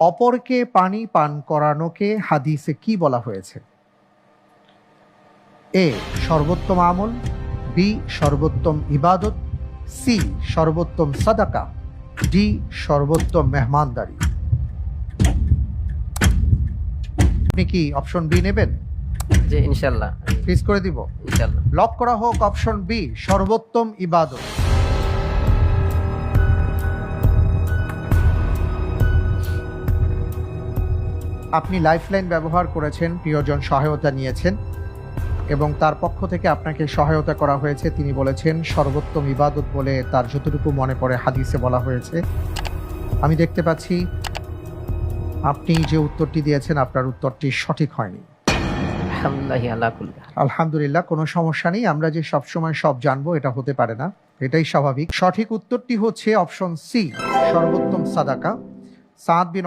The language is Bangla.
অপরকে পানি পান করানোকে হাদিসে কি বলা হয়েছে? এ সর্বোত্তম আমল বি সর্বোত্তম ইবাদত সি সর্বোত্তম সাদাকা ডি সর্বোত্তম মেহমানদারি। আপনি কি অপশন বি নেবেন? যে ইনশাল্লাহ। ফিস করে দিব। ইনশাল্লাহ। লক করা হোক অপশন বি সর্বোত্তম ইবাদত। আপনি লাইফলাইন ব্যবহার করেছেন প্রিয়জন সহায়তা নিয়েছেন এবং তার পক্ষ থেকে আপনাকে সহায়তা করা হয়েছে। তিনি বলেছেন সর্বোত্তম ইবাদত বলে তার যতটুকু মনে পড়ে হাদিসে বলা হয়েছে। আমি দেখতে পাচ্ছি আপনি যে উত্তরটি দিয়েছেন আপনার উত্তরটি সঠিক হয়নি। আলহামদুলিল্লাহ কোনো সমস্যা নেই। আমরা যে সবসময় সব জানব এটা হতে পারে না। এটাই স্বাভাবিক। সঠিক উত্তরটি হচ্ছে অপশন সি সর্বোত্তম সাদাকা। সাদ বিন